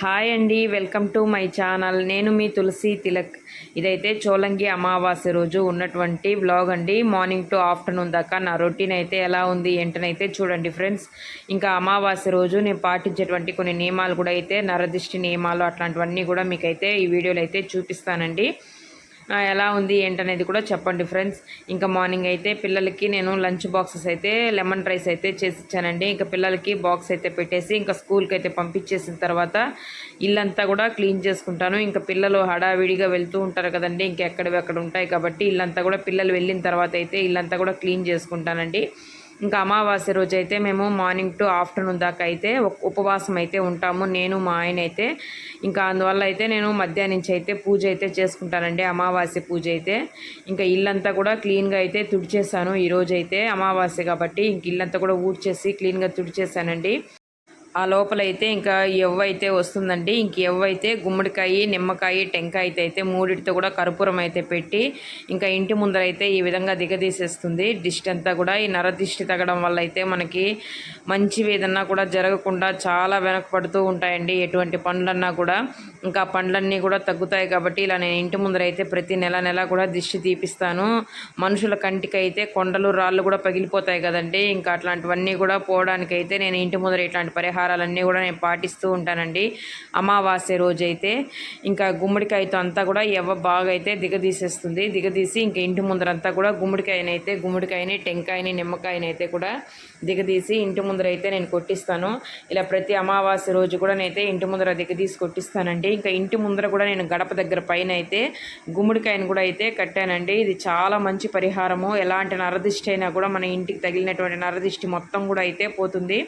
Hi అండి welcome to my channel. నేను మీ తులసి తిలక్. ఇదైతే చోలంగి అమావాస్య రోజు ఉన్నటువంటి వ్లాగ్ అండి. మార్నింగ్ టు ఆఫ్టర్నూన్ దాకా నా రొటీన్ అయితే ఎలా ఉంది ఏంటనైతే చూడండి ఫ్రెండ్స్. ఇంకా అమావాస్య రోజు నేను పాటించేటువంటి కొన్ని నియమాలు కూడా అయితే నరదిష్టి నియమాలు అట్లాంటివన్నీ కూడా మీకైతే ఈ వీడియోలో అయితే చూపిస్తానండి. ఎలా ఉంది ఏంటనేది కూడా చెప్పండి ఫ్రెండ్స్. ఇంకా మార్నింగ్ అయితే పిల్లలకి నేను లంచ్ బాక్సెస్ అయితే లెమన్ రైస్ అయితే చేసి ఇచ్చానండి. ఇంకా పిల్లలకి బాక్స్ అయితే పెట్టేసి ఇంకా స్కూల్కి అయితే పంపించేసిన తర్వాత ఇల్లంతా కూడా క్లీన్ చేసుకుంటాను. ఇంకా పిల్లలు హడావిడిగా వెళ్తూ ఉంటారు కదండి. ఇంకా అక్కడ ఉంటాయి కాబట్టి ఇల్లంతా కూడా పిల్లలు వెళ్ళిన తర్వాత అయితే ఇల్లంతా కూడా క్లీన్ చేసుకుంటానండి. ఇంకా అమావాస్య రోజు అయితే మేము మార్నింగ్ టు ఆఫ్టర్నూన్ దాకా అయితే ఉపవాసం అయితే ఉంటాము. నేను మా ఆయన అయితే. ఇంకా అందువల్ల అయితే నేను మధ్యాహ్నం నుంచి అయితే పూజ అయితే చేసుకుంటానండి. అమావాస్య పూజ అయితే. ఇంకా ఇల్లంతా కూడా క్లీన్గా అయితే తుడిచేసాను ఈరోజు అయితే అమావాస్య కాబట్టి ఇంక ఇల్లంతా కూడా ఊడ్చేసి క్లీన్గా తుడిచేసానండి ఆ లోపల అయితే ఇంకా ఎవ్వ అయితే వస్తుందండి. ఇంక ఎవ్వ అయితే గుమ్మడికాయ నిమ్మకాయ టెంకాయ అయితే అయితే మూడిటితో కూడా కర్పూరం అయితే పెట్టి ఇంకా ఇంటి ముందర అయితే ఈ విధంగా దిగదీసేస్తుంది. దిష్టి అంతా కూడా ఈ నర దిష్టి తగ్గడం వల్ల అయితే మనకి మంచివి ఏదన్నా కూడా జరగకుండా చాలా వెనకపడుతూ ఉంటాయండి. ఎటువంటి పండ్లన్నా కూడా ఇంకా పండ్లన్నీ కూడా తగ్గుతాయి కాబట్టి ఇలా నేను ఇంటి ముందర అయితే ప్రతి నెల నెల కూడా దిష్టి తీపిస్తాను. మనుషుల కంటికి అయితే కొండలు రాళ్ళు కూడా పగిలిపోతాయి కదండి. ఇంకా అట్లాంటివన్నీ కూడా పోవడానికి అయితే నేను ఇంటి ముందర ఇట్లాంటి పరిహారం ఆహారాలన్నీ కూడా నేను పాటిస్తూ ఉంటానండి. అమావాస్య రోజు అయితే ఇంకా గుమ్మడికాయతో అంతా కూడా ఎవ్వ బాగా అయితే దిగదీసేస్తుంది. దిగదీసి ఇంకా ఇంటి ముందరంతా కూడా గుమ్మడికాయనైతే గుమ్మడికాయని టెంకాయని నిమ్మకాయని అయితే కూడా దిగదీసి ఇంటి ముందర అయితే నేను కొట్టిస్తాను. ఇలా ప్రతి అమావాస్య రోజు కూడా నేనైతే ఇంటి ముందర దిగదీసి కొట్టిస్తానండి. ఇంకా ఇంటి ముందర కూడా నేను గడప దగ్గర పైన అయితే గుమ్మడికాయని కూడా అయితే కట్టానండి. ఇది చాలా మంచి పరిహారము. ఎలాంటి నరదిష్టి అయినా కూడా మన ఇంటికి తగిలినటువంటి నరదిష్టి మొత్తం కూడా అయితే పోతుంది.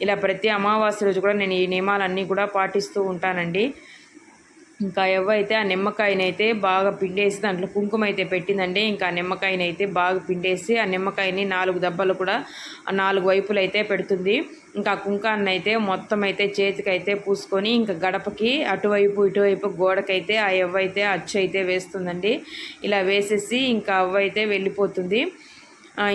ఇలా ప్రతి అమావాస్య రోజు కూడా నేను ఈ నియమాలన్నీ కూడా పాటిస్తూ ఉంటానండి. ఇంకా ఎవైతే ఆ నిమ్మకాయనైతే బాగా పిండేసి దాంట్లో కుంకుమ అయితే పెట్టిందండి ఇంకా ఆ నిమ్మకాయనైతే బాగా పిండేసి ఆ నిమ్మకాయని నాలుగు దెబ్బలు కూడా ఆ నాలుగు వైపులు అయితే పెడుతుంది. ఇంకా కుంకాన్ని అయితే మొత్తం అయితే చేతికైతే పూసుకొని ఇంకా గడపకి అటువైపు ఇటువైపు గోడకైతే ఆ ఎవ్వైతే అచ్చు అయితే వేస్తుందండి. ఇలా వేసేసి ఇంకా అవ్వ అయితే వెళ్ళిపోతుంది.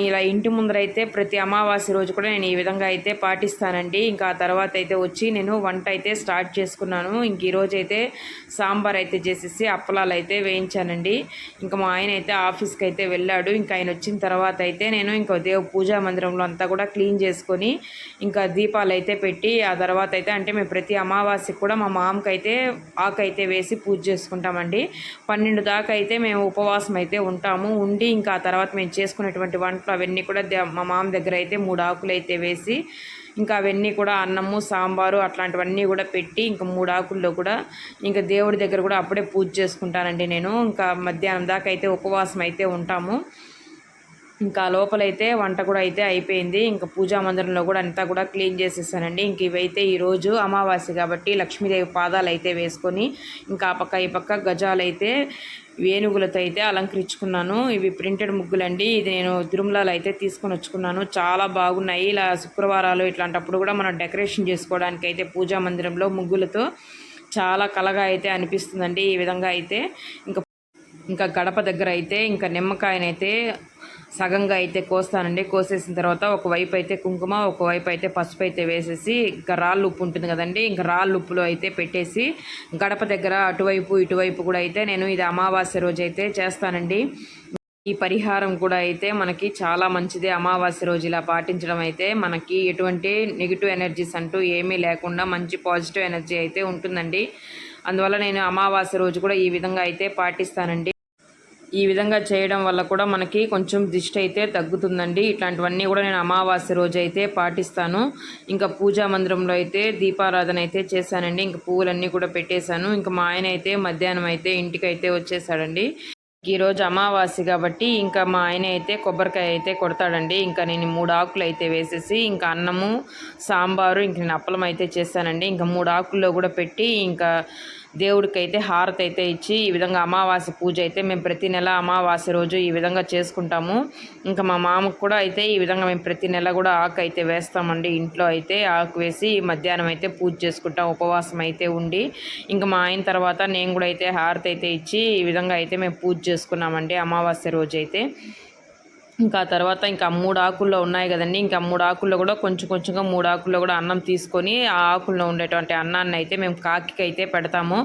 ఇలా ఇంటి ముందరైతే ప్రతి అమావాస్య రోజు కూడా నేను ఈ విధంగా అయితే పాటిస్తానండి. ఇంకా ఆ తర్వాత అయితే వచ్చి నేను వంట అయితే స్టార్ట్ చేసుకున్నాను. ఇంక ఈరోజు అయితే సాంబార్ అయితే చేసేసి అప్పలాలు అయితే వేయించానండి. ఇంకా మా ఆయన అయితే ఆఫీస్కి అయితే వెళ్ళాడు. ఇంకా ఆయన వచ్చిన తర్వాత అయితే నేను ఇంకా దేవ పూజా మందిరంలో అంతా కూడా క్లీన్ చేసుకొని ఇంకా దీపాలు అయితే పెట్టి ఆ తర్వాత అయితే అంటే మేము ప్రతి అమావాస్యకి కూడా మా మామకి అయితే ఆకు అయితే వేసి పూజ చేసుకుంటామండి. పన్నెండు దాకా అయితే మేము ఉపవాసం అయితే ఉంటాము. ఉండి ఇంకా ఆ తర్వాత మేము చేసుకునేటువంటి వంటలు అవన్నీ కూడా మా మామ దగ్గర అయితే మూడు ఆకులు అయితే వేసి ఇంకా అవన్నీ కూడా అన్నము సాంబారు అట్లాంటివన్నీ కూడా పెట్టి ఇంకా మూడు ఆకుల్లో కూడా ఇంకా దేవుడి దగ్గర కూడా అప్పుడే పూజ చేసుకుంటానండి నేను. ఇంకా మధ్యాహ్నం దాకా అయితే ఉపవాసం అయితే ఉంటాము. ఇంకా లోపలైతే వంట కూడా అయితే అయిపోయింది. ఇంకా పూజా మందిరంలో కూడా అంతా కూడా క్లీన్ చేసేసానండి. ఇంక ఇవైతే ఈరోజు అమావాస్య కాబట్టి లక్ష్మీదేవి పాదాలు అయితే వేసుకొని ఇంకా ఆ పక్క ఈ పక్క గజాలు అయితే వేణుగులతో అయితే అలంకరించుకున్నాను. ఇవి ప్రింటెడ్ ముగ్గులండి. ఇది నేను తిరుమలలో అయితే తీసుకొని వచ్చుకున్నాను. చాలా బాగున్నాయి. ఇలా శుక్రవారాలు ఇట్లాంటప్పుడు కూడా మనం డెకరేషన్ చేసుకోవడానికి అయితే పూజా మందిరంలో ముగ్గులతో చాలా కలగా అయితే అనిపిస్తుందండి ఈ విధంగా అయితే. ఇంకా ఇంకా గడప దగ్గర అయితే ఇంకా నిమ్మకాయనైతే సగంగా అయితే కోస్తానండి. కోసేసిన తర్వాత ఒకవైపు అయితే కుంకుమ ఒకవైపు అయితే పసుపు అయితే వేసేసి ఇంకా రాళ్ళు ఉప్పు ఉంటుంది కదండి. ఇంకా రాళ్ళు ఉప్పులో అయితే పెట్టేసి గడప దగ్గర అటువైపు ఇటువైపు కూడా అయితే నేను ఇది అమావాస్య రోజు అయితే చేస్తానండి. ఈ పరిహారం కూడా అయితే మనకి చాలా మంచిది. అమావాస్య రోజు ఇలా పాటించడం అయితే మనకి ఎటువంటి నెగిటివ్ ఎనర్జీస్ అంటూ ఏమీ లేకుండా మంచి పాజిటివ్ ఎనర్జీ అయితే ఉంటుందండి. అందువల్ల నేను అమావాస్య రోజు కూడా ఈ విధంగా అయితే పాటిస్తానండి. ఈ విధంగా చేయడం వల్ల కూడా మనకి కొంచెం దిష్టి అయితే తగ్గుతుందండి. ఇట్లాంటివన్నీ కూడా నేను అమావాస్య రోజు అయితే పాటిస్తాను. ఇంకా పూజా మందిరంలో అయితే దీపారాధన అయితే చేశానండి. ఇంకా పువ్వులన్నీ కూడా పెట్టేశాను. ఇంకా మా ఆయన అయితే మధ్యాహ్నం అయితే ఇంటికి అయితే వచ్చేసాడండి ఈరోజు అమావాస్య కాబట్టి ఇంకా మా ఆయన అయితే కొబ్బరికాయ అయితే కొడతాడండి. ఇంకా నేను మూడు ఆకులు అయితే వేసేసి ఇంకా అన్నము సాంబారు ఇంక నేను అప్పలం అయితే చేశానండి. ఇంకా మూడు ఆకుల్లో కూడా పెట్టి ఇంకా దేవుడికైతే హారతి అయితే ఇచ్చి ఈ విధంగా అమావాస్య పూజ అయితే మేము ప్రతి నెల అమావాస్య రోజు ఈ విధంగా చేసుకుంటాము. ఇంకా మా మామకు కూడా అయితే ఈ విధంగా మేము ప్రతి నెల కూడా ఆకు అయితే వేస్తామండి. ఇంట్లో అయితే ఆకు వేసి మధ్యాహ్నం అయితే పూజ చేసుకుంటాం. ఉపవాసం అయితే ఉండి ఇంకా మా ఆయన తర్వాత నేను కూడా అయితే హారతి అయితే ఇచ్చి ఈ విధంగా అయితే మేము పూజ చేసుకున్నామండి అమావాస్య రోజు అయితే ఇంకా తర్వాత ఇంకా మూడు ఆకుల్లో ఉన్నాయి కదండి. ఇంకా మూడు ఆకుల్లో కూడా కొంచెం కొంచెంగా మూడు ఆకుల్లో కూడా అన్నం తీసుకొని ఆ ఆకుల్లో ఉండేటువంటి అన్నాన్ని అయితే మేము కాకికి అయితే పెడతాము.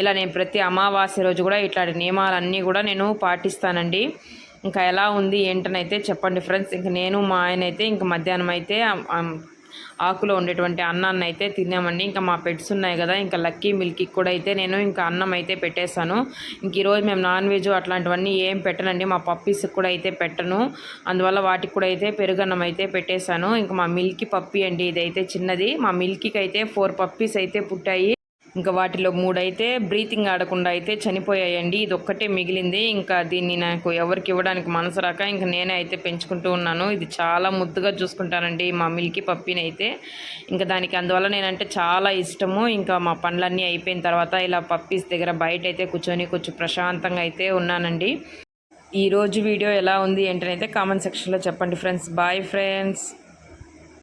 ఇలా నేను ప్రతి అమావాస్య రోజు కూడా ఇట్లాంటి నియమాలన్నీ కూడా నేను పాటిస్తానండి. ఇంకా ఎలా ఉంది ఏంటనైతే చెప్పండి ఫ్రెండ్స్. ఇంక నేను మా ఆయన అయితే ఇంక మధ్యాహ్నం అయితే ఆకులో ఉండేటువంటి అన్నాన్ని అయితే తిన్నామండి. ఇంకా మా పెట్స్ ఉన్నాయి కదా ఇంకా లక్కీ మిల్కీ కూడా అయితే నేను ఇంకా అన్నం అయితే పెట్టేశాను. ఇంక ఈరోజు మేము నాన్ వెజ్ అట్లాంటివన్నీ ఏం పెట్టనండి. మా పప్పీస్కి కూడా అయితే పెట్టను. అందువల్ల వాటికి కూడా అయితే పెరుగన్నం అయితే పెట్టేశాను. ఇంకా మా మిల్కీ పప్పీ అండి ఇదైతే చిన్నది. మా మిల్కీకి అయితే ఫోర్ పప్పీస్ అయితే పుట్టాయి. ఇంకా వాటిలో మూడైతే బ్రీతింగ్ ఆడకుండా అయితే చనిపోయాయండి. ఇది ఒక్కటే మిగిలింది. ఇంకా దీన్ని నాకు ఎవరికి ఇవ్వడానికి మనసు రాక ఇంకా నేనే అయితే పెంచుకుంటూ ఉన్నాను. ఇది చాలా ముద్దుగా చూసుకుంటానండి మా మిల్కి పప్పిని అయితే ఇంకా దానికి అందువల్ల నేనంటే చాలా ఇష్టము. ఇంకా మా పనులన్నీ అయిపోయిన తర్వాత ఇలా పప్పీస్ దగ్గర బయట అయితే కూర్చొని కొంచెం ప్రశాంతంగా అయితే ఉన్నానండి. ఈ రోజు వీడియో ఎలా ఉంది ఏంటనైతే కామెంట్ సెక్షన్లో చెప్పండి ఫ్రెండ్స్. Bye friends.